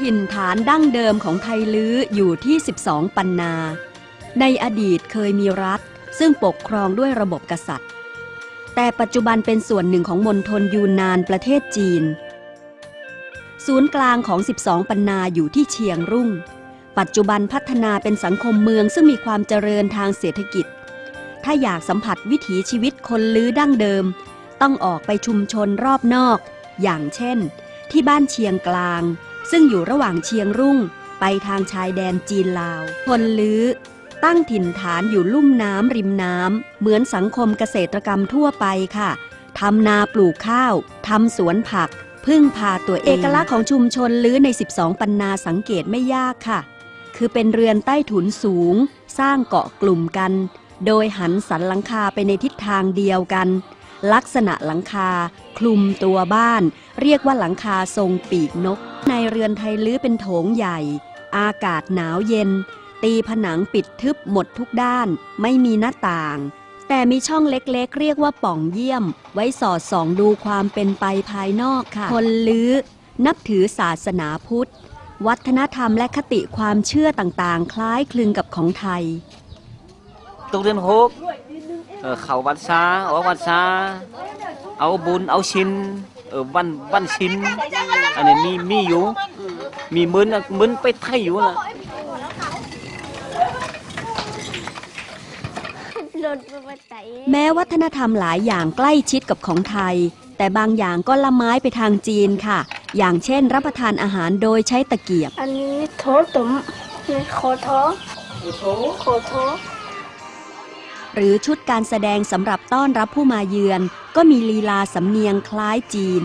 ถิ่นฐานดั้งเดิมของไทยลื้ออยู่ที่ 12 ปันนา ในอดีตเคยมีรัฐ ซึ่งปกครองด้วยระบบกษัตริย์ แต่ปัจจุบันเป็นส่วนหนึ่งของมณฑลยูนนานประเทศจีน ศูนย์กลางของ 12 ปันนาอยู่ที่เชียงรุ่ง ปัจจุบันพัฒนาเป็นสังคมเมืองซึ่งมีความเจริญทางเศรษฐกิจ ถ้าอยากสัมผัสวิถีชีวิตคนลื้อดั้งเดิม ต้องออกไปชุมชนรอบนอก อย่างเช่น ที่บ้านเชียงกลาง ซึ่งอยู่ระหว่างเชียงรุ่งไปทางชายแดนจีนลาวคนลื้อตั้งถิ่นฐานอยู่ลุ่มน้ำริมน้ำเหมือนสังคมเกษตรกรรมทั่วไปค่ะทำนาปลูกข้าวทำสวนผัก พึ่งพาตัวเองเอกลักษณ์ของชุมชนลื้อใน 12 ปันนาสังเกตไม่ยากค่ะ คือเป็นเรือนใต้ถุนสูง สร้างเกาะกลุ่มกัน โดยหันสันหลังคาไปในทิศทางเดียวกัน ลักษณะหลังคา คลุมตัวบ้าน เรียกว่าหลังคาทรงปีกนก ในเรือนไทยลื้อเป็นโถงใหญ่ อากาศหนาวเย็น ตีผนังปิดทึบหมดทุกด้าน ไม่มีหน้าต่าง แต่มีช่องเล็กๆ เรียกว่าป่องเยี่ยม ไว้สอดส่องดูความเป็นไปภายนอกค่ะ คนลื้อ นับถือศาสนาพุทธ วัฒนธรรมและคติความเชื่อต่างๆ คล้ายคลึงกับของไทย tục đến hộp ờ, khẩu văn xa ở văn xa áo bún áo xin ở văn văn xin anh này mi mi yếu mi mướn mướn ไปไทยอยู่ล่ะหล่นไปไตแม้วัฒนธรรมหลายอย่างใกล้ชิดกับของไทย แต่บางอย่างก็ละไม้ไปทางจีนค่ะ อย่างเช่น รับประทานอาหารโดยใช้ตะเกียบ อันนี้โถตุ่มนี่โคโถโคโถ หรือชุดการแสดงสำหรับต้อนรับผู้มาเยือน ก็มีลีลาสำเนียงคล้ายจีน